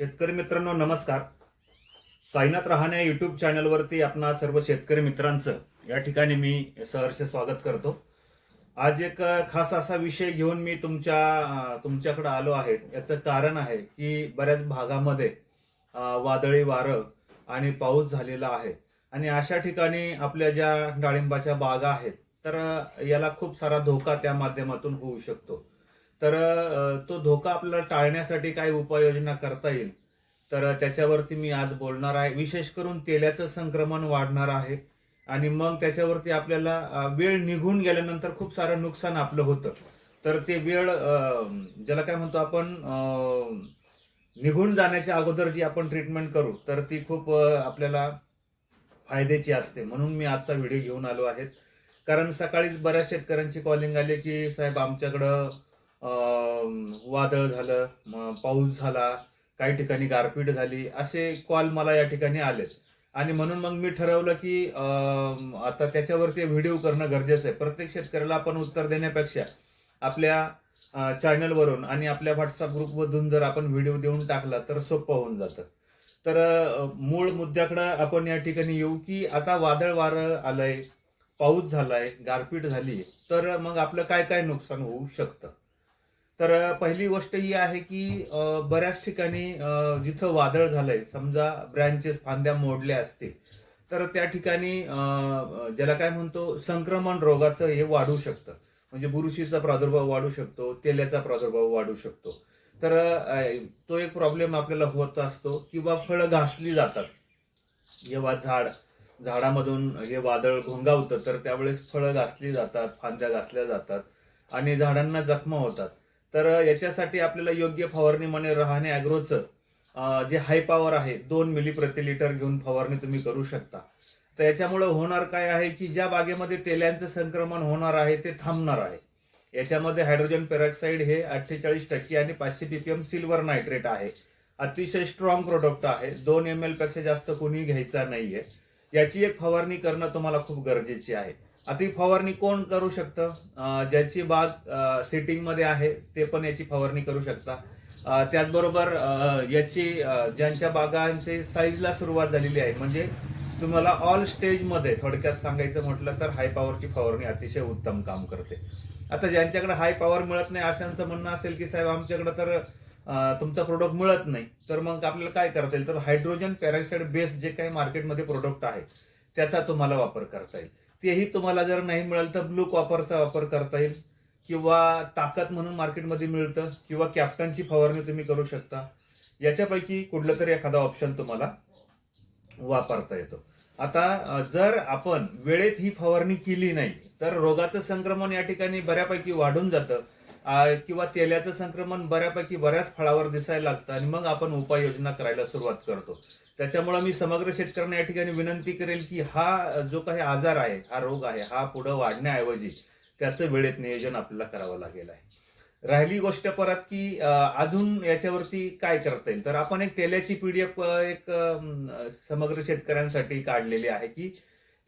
शेतकरी मित्रांनो नमस्कार. साईनाथ रहाणे युट्यूब चॅनलवरती आपणा सर्व शेतकरी मित्रांचं या ठिकाणी मी सहर्ष स्वागत करतो. आज एक खास असा विषय घेऊन मी तुमच्या तुमच्याकडे आलो आहे. याचं कारण आहे की बऱ्याच भागामध्ये वादळी वारं आणि पाऊस झालेला आहे. आणि अशा ठिकाणी आपल्या ज्या डाळिंबाच्या बागा आहेत तर याला खूप सारा धोका त्या माध्यमातून होऊ शकतो. तर तो धोका आपल्याला टाळण्यासाठी काय उपाययोजना करता येईल. तर त्याच्यावरती मी आज बोलणार आहे. विशेष करून तेलाचं संक्रमण वाढणार आहे. आणि मग त्याच्यावरती आपल्याला वेळ निघून गेल्यानंतर खूप सारं नुकसान आपलं होतं. तर ते वेळ ज्याला काय म्हणतो आपण निघून जाण्याच्या अगोदर जी आपण ट्रीटमेंट करू तर ती खूप आपल्याला फायद्याची असते. म्हणून मी आजचा व्हिडिओ घेऊन आलो आहे. कारण सकाळीच बऱ्याच शेतकऱ्यांची कॉलिंग आली की साहेब आमच्याकडं वादळ झालं पाऊस झाला काही ठिकाणी गारपीट झाली असे कॉल मला या ठिकाणी आलेत. आणि म्हणून मग मी ठरवलं की आता त्याच्यावरती व्हिडिओ करणं गरजेचं आहे. प्रत्येक शेतकऱ्याला आपण उत्तर देण्यापेक्षा आपल्या चॅनलवरून आणि आपल्या व्हॉट्सअप ग्रुपमधून जर आपण व्हिडिओ देऊन टाकला तर सोपं होऊन जातं. तर मूळ मुद्द्याकडं आपण या ठिकाणी येऊ की आता वादळ वारं आलंय पाऊस झालाय गारपीट झाली तर मग आपलं काय काय नुकसान होऊ शकतं? तर पहिली गोष्ट ही आहे की बऱ्याच ठिकाणी जिथं वादळ झालंय समजा ब्रँचेस फांद्या मोडल्या असतील तर त्या ठिकाणी ज्याला काय म्हणतो संक्रमण रोगाचं हे वाढू शकतं. म्हणजे बुरशीचा प्रादुर्भाव वाढू शकतो तेल्याचा प्रादुर्भाव वाढू शकतो. तर तो एक प्रॉब्लेम आपल्याला होत असतो किंवा फळं घासली जातात. जेव्हा झाड झाडामधून हे वादळ घोंगावतं तर त्यावेळेस फळं घासली जातात फांद्या घासल्या जातात आणि झाडांना जखमा होतात. तर याच्यासाठी आपल्याला योग्य फवारणी म्हणे राहणे अॅग्रोचं जे हाय पॉवर आहे दोन मिली प्रति लिटर घेऊन फवारणी तुम्ही करू शकता. तर याच्यामुळे होणार काय आहे की ज्या बागेमध्ये तेल्यांचं संक्रमण होणार आहे ते थांबणार आहे. याच्यामध्ये हायड्रोजन पेरॉक्साईड हे अठ्ठेचाळीस टक्के आणि पाचशे पीपीएम सिल्वर नायट्रेट आहे. अतिशय स्ट्रॉंग प्रोडक्ट आहे. दोन एम एलपेक्षा जास्त कोणी घ्यायचा नाहीये. याची एक फवारणी करणं तुम्हाला खूप गरजेची आहे. आता ही फवारणी कोण करू शकतं? ज्याची बाग सेटिंगमध्ये आहे ते पण याची फवारणी करू शकता. त्याचबरोबर याची ज्यांच्या बागांची साईजला सुरुवात झालेली आहे म्हणजे तुम्हाला ऑल स्टेजमध्ये थोडक्यात सांगायचं म्हटलं तर हाय पॉवरची फवारणी अतिशय उत्तम काम करते. आता ज्यांच्याकडे हाय पॉवर मिळत नाही अशांचं म्हणणं असेल की साहेब आमच्याकडे तर तुमचा प्रोडक्ट मिळत नाही. तर मग आपल्याला काय करता येईल? तर हायड्रोजन पॅराक्साईड बेस जे काही मार्केटमध्ये प्रोडक्ट आहे त्याचा तुम्हाला वापर करता येईल. तेही तुम्हाला जर नाही मिळालं तर ब्लू कॉपरचा वापर करता येईल. किंवा ताकद म्हणून मार्केटमध्ये मिळतं किंवा कॅप्टनची फवारणी तुम्ही करू शकता. याच्यापैकी कुठलं तरी एखादा ऑप्शन तुम्हाला वापरता येतो. आता जर आपण वेळेत ही फवारणी केली नाही तर रोगाचं संक्रमण या ठिकाणी बऱ्यापैकी वाढून जातं. किंवा तेल्याचं संक्रमण बऱ्यापैकी बऱ्याच फळावर दिसायला लागतं आणि मग आपण उपाययोजना करायला सुरुवात करतो. त्याच्यामुळे मी समग्र शेतकऱ्यांना या ठिकाणी विनंती करेल की हा जो काही आजार आहे हा रोग आहे हा पुढं वाढण्याऐवजी त्याचं वेळेत नियोजन आपल्याला करावं लागेल आहे. राहिली गोष्ट परत की अजून याच्यावरती काय करता येईल? तर आपण एक तेल्याची पीडीएफ एक समग्र शेतकऱ्यांसाठी काढलेली आहे की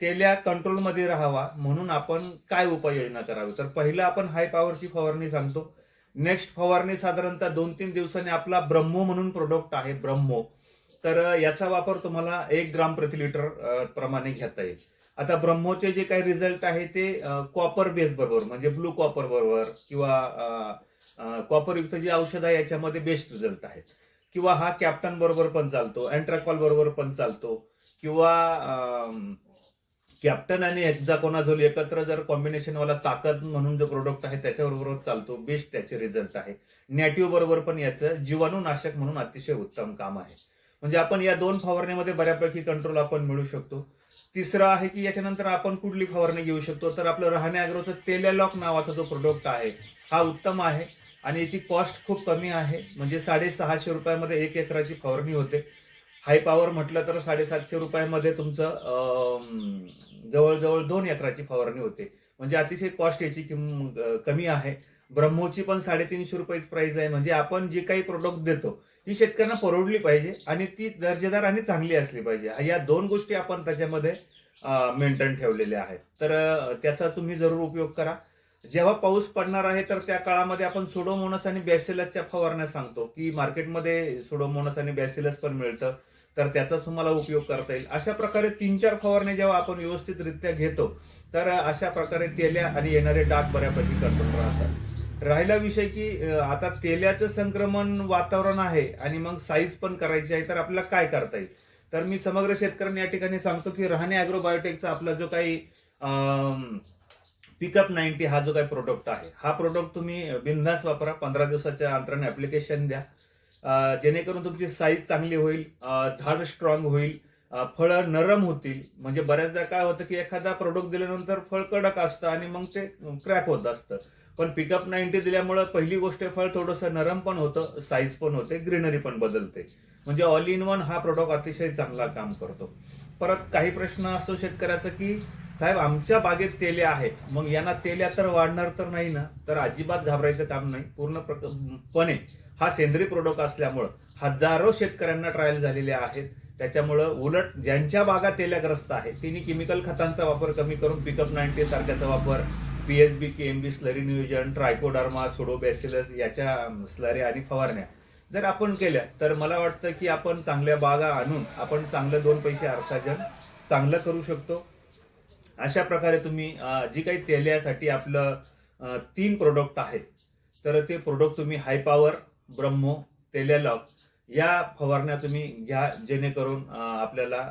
तेल्या कंट्रोलमध्ये राहावा म्हणून आपण काय उपाययोजना करावी? तर पहिलं आपण हाय पॉवरची फवारणी सांगतो. नेक्स्ट फवारणी साधारणतः दोन तीन दिवसांनी आपला ब्रह्मो म्हणून प्रोडक्ट आहे ब्रह्मो. तर याचा वापर तुम्हाला एक ग्राम प्रति लिटर प्रमाणे घेता येईल. आता ब्रह्मोचे जे काही रिझल्ट आहे ते कॉपर बेस बरोबर म्हणजे ब्लू कॉपर बरोबर किंवा कॉपर युक्त जी औषध आहे याच्यामध्ये बेस्ट रिझल्ट आहेत. किंवा हा कॅप्टन बरोबर पण चालतो अँट्राकॉल बरोबर पण चालतो किंवा कॅप्टन आणि हेक्झाकोनाझोल एकत्र जर कॉम्बिनेशनवाला ताकद म्हणून जो प्रोडक्ट आहे त्याच्याबरोबर चालतो बेस्ट त्याचे रिझल्ट आहे. नॅटिव्ह बरोबर पण याचं जीवाणूनाशक म्हणून अतिशय उत्तम काम आहे. म्हणजे आपण या दोन फवारणीमध्ये बऱ्यापैकी कंट्रोल आपण मिळू शकतो. तिसरं आहे की याच्यानंतर आपण कुठली फवारणी घेऊ शकतो? तर आपलं राहणे अॅग्रोचं तेलॅलॉक नावाचा जो प्रोडक्ट आहे हा उत्तम आहे. आणि याची कॉस्ट खूप कमी आहे. म्हणजे साडेसहाशे रुपयामध्ये एक एकराची फवारणी होते. हाय पॉवर म्हटलं तर साडेसातशे रुपयामध्ये तुमचं जवळजवळ दोन एकराची फवारणी होते. म्हणजे अतिशय कॉस्ट याची किम कमी आहे. ब्रह्मोची पण साडेतीनशे रुपयाची प्राइस आहे. म्हणजे आपण जे काही प्रोडक्ट देतो ही शेतकऱ्यांना परवडली पाहिजे आणि ती दर्जेदार आणि चांगली असली पाहिजे. या दोन गोष्टी आपण त्याच्यामध्ये मेंटेन ठेवलेल्या आहेत. तर त्याचा तुम्ही जरूर उपयोग करा. जेव्हा पाऊस पडणार आहे तर त्या काळामध्ये आपण सुडोमोनस आणि बॅसिलसच्या फवारण्या सांगतो की मार्केटमध्ये सुडोमोनस आणि बॅसिलस पण मिळतं तर त्याचा तुम्हाला उपयोग करता येईल. अशा प्रकारे तीन चार फवारणी जेव्हा आपण व्यवस्थितरित्या घेतो तर अशा प्रकारे तेल्या आणि येणारे डाग बऱ्यापैकी कंट्रोल राहतात. राहिला विषय की आता तेल्याचं संक्रमण वातावरण आहे आणि मग साईज पण करायची आहे तर आपल्याला काय करता येईल? तर मी समग्र शेतकऱ्यांना या ठिकाणी सांगतो की राहणे अॅग्रोबायोटेकचा आपला जो काही पिकअप नाईन्टी हा जो काही प्रोडक्ट आहे हा प्रोडक्ट तुम्ही बिनधास वापरा. पंधरा दिवसाच्या अंतराने ॲप्लिकेशन द्या. जेणेकरून तुमची साईज चांगली होईल झाड स्ट्रॉंग होईल फळं नरम होतील. म्हणजे बऱ्याचदा काय होतं की एखादा प्रोडक्ट दिल्यानंतर फळ कडक असतं आणि मग ते क्रॅक होत असतं. पण पिकअप नाईन्टी दिल्यामुळं पहिली गोष्ट फळ थोडंसं नरम पण होतं साईज पण होते ग्रीनरी पण बदलते. म्हणजे ऑल इन वन हा प्रोडक्ट अतिशय चांगला काम करतो. परत काही प्रश्न असतो शेतकऱ्याचा की साहेब आमच्या बागेत तेल्या आहेत मग यांना तेल्या तर वाढणार तर नाही ना? तर अजिबात घाबरायचं काम नाही. पूर्ण प्रक- पणे हा सेंद्रिय प्रोडक्ट असल्यामुळं हजारो शेतकऱ्यांना ट्रायल झालेले आहेत. त्याच्यामुळं उलट ज्यांच्या बागा तेल्याग्रस्त आहे तिने केमिकल खतांचा वापर कमी करून पिकअप नाईन्टी सारख्याचा वापर P S B K M B slurry नियोजन ट्रायकोडार्मा सोडोबॅसिलस याच्या स्लरी आणि फवारण्या. जर आपण केल्या तर मला वाटतं की आपण चांगल्या बागा आणून आपण चांगलं दोन पैसे अर्थार्जन चांगलं करू शकतो. अशा प्रकारे तुम्ही जी काही तेल्यासाठी आपलं तीन प्रोडक्ट आहेत तर ते प्रोडक्ट तुम्ही हाय पॉवर ब्रह्मो तेल्यालॉक या फवारण्या तुम्ही घ्या जेणेकरून आपल्याला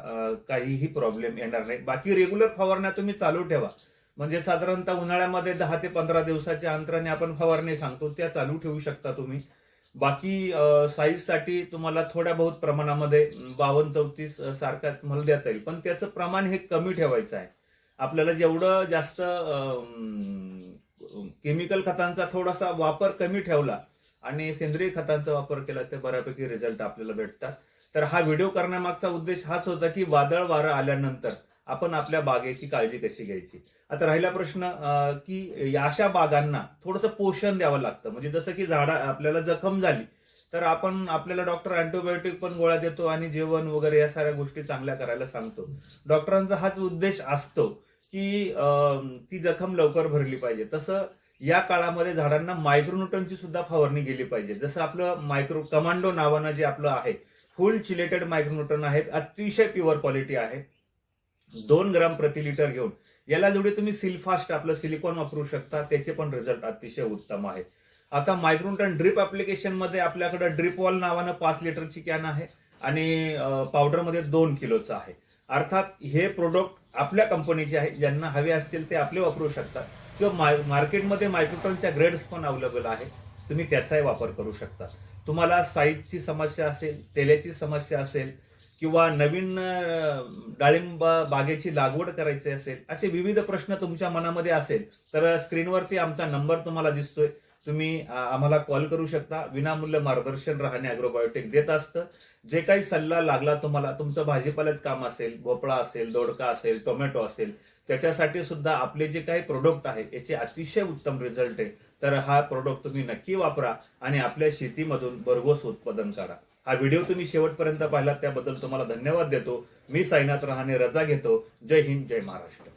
काहीही प्रॉब्लेम येणार नाही. बाकी रेग्युलर फवारण्या तुम्ही चालू ठेवा. म्हणजे साधारणतः उन्हाळ्यामध्ये दहा ते पंधरा दिवसाच्या अंतराने आपण फवारणी सांगतो त्या चालू ठेवू शकता तुम्ही. बाकी साईजसाठी तुम्हाला थोड्या बहुत प्रमाणामध्ये बावन्न चौतीस सारखा मल देता येईल. पण त्याचं प्रमाण हे कमी ठेवायचं आहे. आपल्याला जेवढं जास्त केमिकल खतांचा थोडासा वापर कमी ठेवला आणि सेंद्रिय खतांचा वापर केला तर बऱ्यापैकी रिझल्ट आपल्याला भेटतात. तर हा व्हिडिओ करण्यामागचा उद्देश हाच होता की वादळ वारं आल्यानंतर आपण आपल्या बागेची काळजी कशी घ्यायची? आता राहिला प्रश्न की अशा बागांना थोडंसं पोषण द्यावं लागतं. म्हणजे जसं की झाडा आपल्याला जखम झाली तर आपण आपल्याला डॉक्टर अँटीबायोटिक पण गोळ्या देतो आणि जेवण वगैरे या साऱ्या गोष्टी चांगल्या करायला सांगतो. डॉक्टरांचा हाच उद्देश असतो. की ती जखम लवकर भरली पाहिजे. तसं या काळामध्ये झाडांना मायक्रोन्यूटनची सुद्धा फवारणी गेली पाहिजे. जसं आपलं मायक्रो कमांडो नावानं जे आपलं आहे फुल चिलेटेड मायक्रोन्यूटन आहे अतिशय प्युअर क्वालिटी आहे. दोन ग्राम प्रति लिटर घेऊन. याला जेवढे तुम्ही सिलफास्ट आपलं सिलिकॉन वापरू शकता त्याचे पण रिझल्ट अतिशय उत्तम आहे. आता मायक्रोन्यूटन ड्रिप ऍप्लिकेशनमध्ये आपल्याकडे ड्रिप वॉल नावानं पाच लिटरची कॅन आहे आणि पावडरमध्ये दोन किलोचं आहे. अर्थात हे प्रोडक्ट आपल्या कंपनीचे आहे ज्यांना हवे असतील ते आपले वापरू शकतात. किंवा मा- मार्केटमध्ये मायक्रोटॉनच्या ग्रेड्स पण अवेलेबल आहे. तुम्ही त्याचाही वापर करू शकता. तुम्हाला साईजची समस्या असेल तेलाची समस्या असेल किंवा नवीन डाळिंब बागेची लागवड करायची असेल असे विविध प्रश्न तुमच्या मनामध्ये असेल तर स्क्रीनवरती आमचा नंबर तुम्हाला दिसतोय. तुम्ही आम्हाला कॉल करू शकता. विनामूल्य मार्गदर्शन राहणे अॅग्रोबायोटेक देत असतं. जे काही सल्ला लागला तुम्हाला तुमचं भाजीपाल्यात काम असेल भोपळा असेल दोडका असेल टोमॅटो असेल त्याच्यासाठी सुद्धा आपले जे काही प्रोडक्ट आहे याचे अतिशय उत्तम रिझल्ट आहे. तर हा प्रोडक्ट तुम्ही नक्की वापरा आणि आपल्या शेतीमधून भरघोस उत्पादन करा हा व्हिडिओ तुम्ही शेवटपर्यंत पाहिला त्याबद्दल तुम्हाला धन्यवाद देतो. मी साईनाथ रहाणे रजा घेतो. जय हिंद जय महाराष्ट्र.